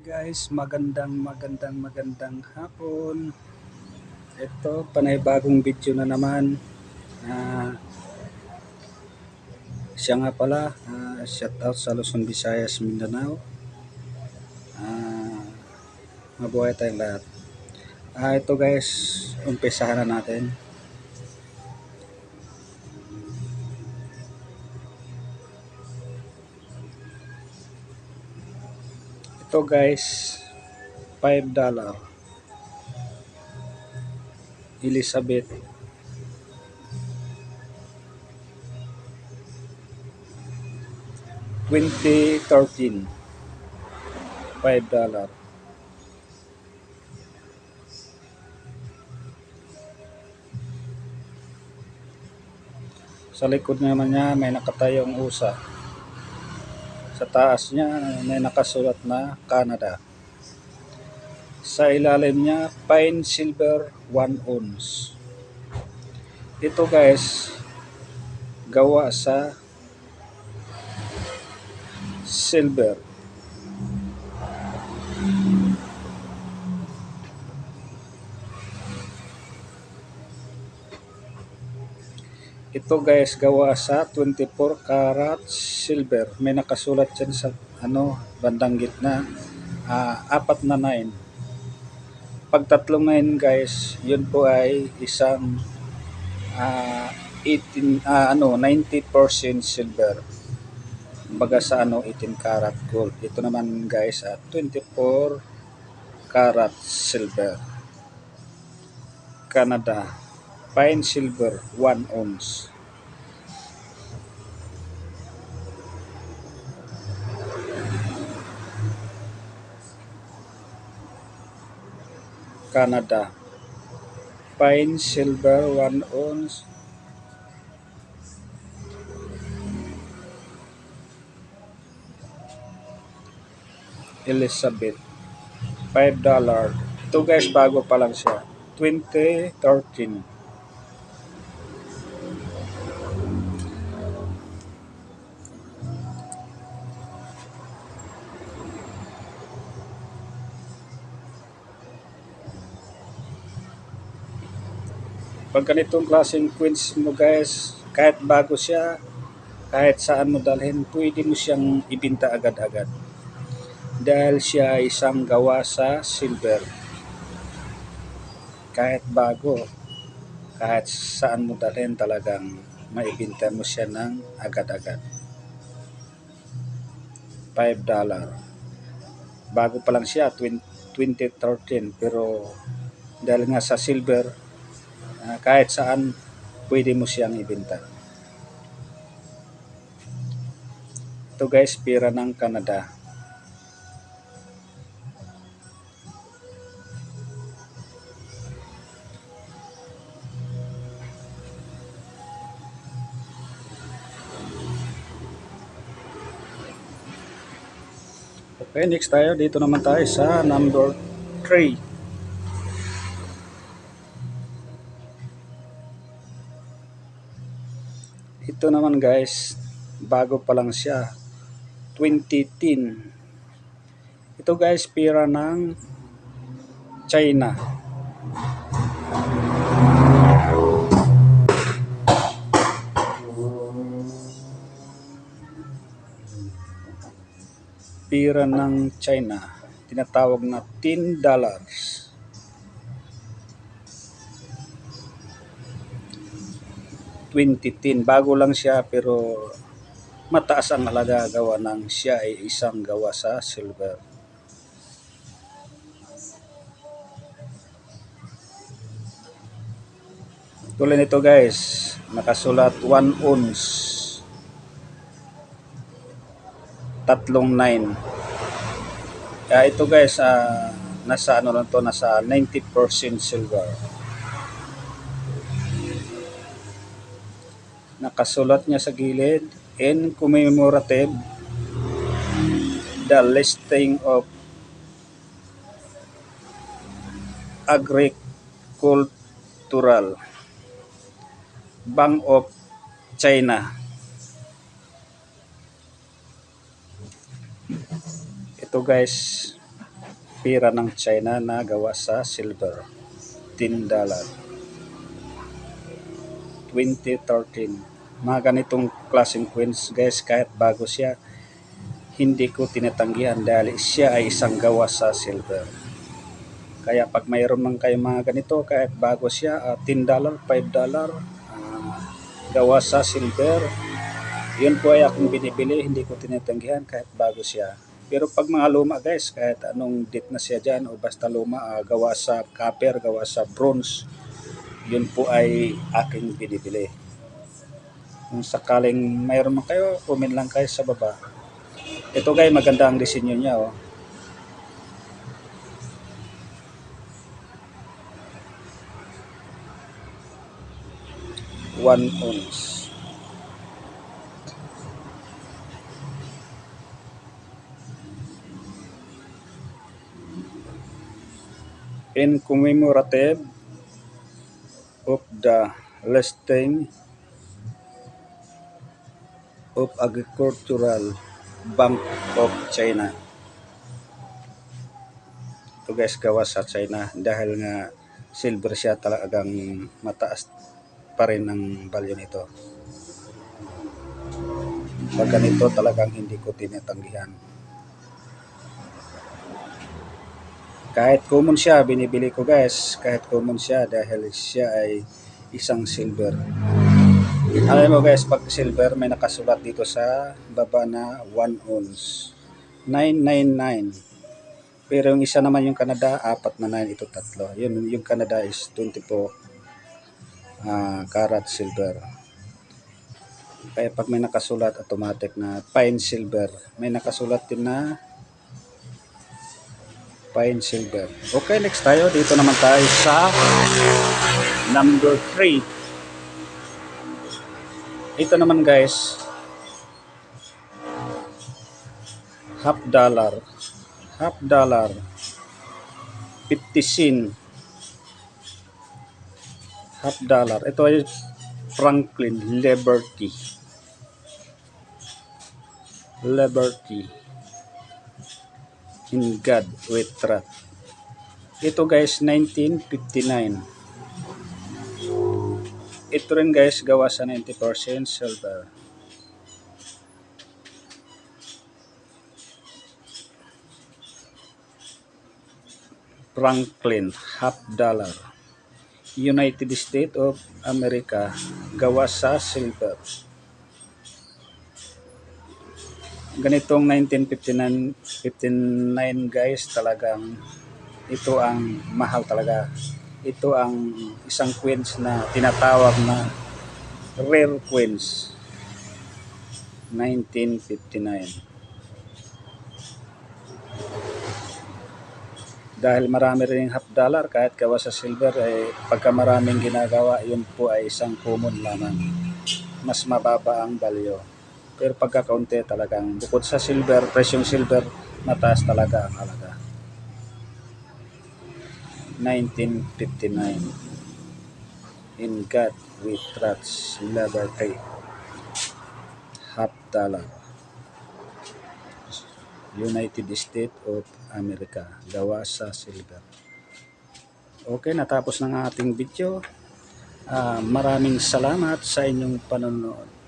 Guys, magandang magandang magandang hapon. Ito, panay bagong video na naman. Ah, siya nga pala, ah, shout out sa Luzon, Visayas, Mindanao. Ah, mabuhay tayong lahat. Ah, ito guys, umpisahan na natin. Ito guys, 5 dollar. Elizabeth. Twenty thirteen. Five dollar. Sa likod naman niya may nakatayong usa. Sa taas niya may nakasulat na Canada. Sa ilalim niya pine silver 1 ounce. Ito guys gawa sa silver. Ito guys gawa sa 24 karat silver. May nakasulat dyan sa ano bandang gitna ah, apat na 9. Pag tatlong 9 guys, yun po ay isang ah, 18 ah, ano 90% silver. Kumbaga sa ano 18 karat gold. Ito naman guys at 24 karat silver. Canada fine silver 1 ounce. Canada fine silver 1 ounce. Elizabeth 5 dollar. Ito guys bago pa lang siya. 2013. Pag ganitong klaseng queens mo guys, kahit bago siya, kahit saan mo dalhin, pwede mo siyang ibinta agad-agad. Dahil siya ay isang gawa sa silver. Kahit bago, kahit saan mo dalhin talagang maibinta mo siya ng agad-agad. 5 dollar. Bago pa lang siya, 20, 2013, pero dahil nga sa silver, Ah, kahit saan pwede mo siyang ibenta. Ito guys, pira ng Canada. Okay, next tayo. Dito naman tayo sa number 3. Ito naman guys, bago pa lang siya. 2010. Ito guys, pira ng China. Pira ng China. Tinatawag na 10 dollars. Tin bago lang siya pero mataas ang halaga gawa ng siya ay isang gawa sa silver. Tulad nito guys, nakasulat 1 ounce. Tatlong 9. Kaya ito guys, uh, nasa ano lang to, nasa 90% silver. Nakasulat niya sa gilid in commemorative the listing of agricultural Bank of China ito guys pira ng China na gawa sa silver. 10 dollar. 2013. Mga ganitong klaseng coins guys kahit bago siya hindi ko tinatanggihan dahil siya ay isang gawa sa silver. Kaya pag mayroon man kayo mga ganito kahit bago siya ah, 10 dollar, 5 dollar ah, gawa sa silver yun po ay akong binibili, hindi ko tinatanggihan kahit bago siya. Pero pag mga luma guys, kahit anong date na siya dyan o basta luma, ah, gawa sa copper, gawa sa bronze, yun po ay aking binibili. Kung sakaling mayroon man kayo, comment lang kayo sa baba. Ito guys, maganda ang disenyo niya oh. One ounce. in commemorative of the listing of Agricultural Bank of China. Ito guys, gawa sa China dahil nga silver siya talagang mataas pa rin ang value nito. Pag ganito talagang hindi ko tinatanggihan. kahit common siya, binibili ko guys, kahit common siya dahil siya ay isang silver. Alam mo guys, pag silver may nakasulat dito sa baba na 1 ounce. 999. Pero yung isa naman yung Canada, apat na 9, ito tatlo. Yun, yung Canada is 24 uh, karat silver. Kaya pag may nakasulat, automatic na fine silver. May nakasulat din na fine silver. Okay, next tayo. Dito naman tayo sa number 3. Ito naman guys, half dollar. Half dollar. 50 sen. Half dollar. Ito ay Franklin Liberty. Liberty in God with Trust. Ito guys, 1959. Ito rin guys, gawa sa 90% silver. Franklin, half dollar. United States of America, gawa sa silver. ganitong 1959 59 guys talagang ito ang mahal talaga ito ang isang queens na tinatawag na rare queens 1959 dahil marami rin half dollar kahit gawa sa silver eh, pagka maraming ginagawa yun po ay isang common lamang. Mas mababa ang value. Pero pagkakaunti talagang bukod sa silver, presyong silver, mataas talaga ang halaga. 1959 In God We Trust Liberty dollar United States of America. Gawa sa silver. Okay, natapos na ang ating video. Ah, maraming salamat sa inyong panonood.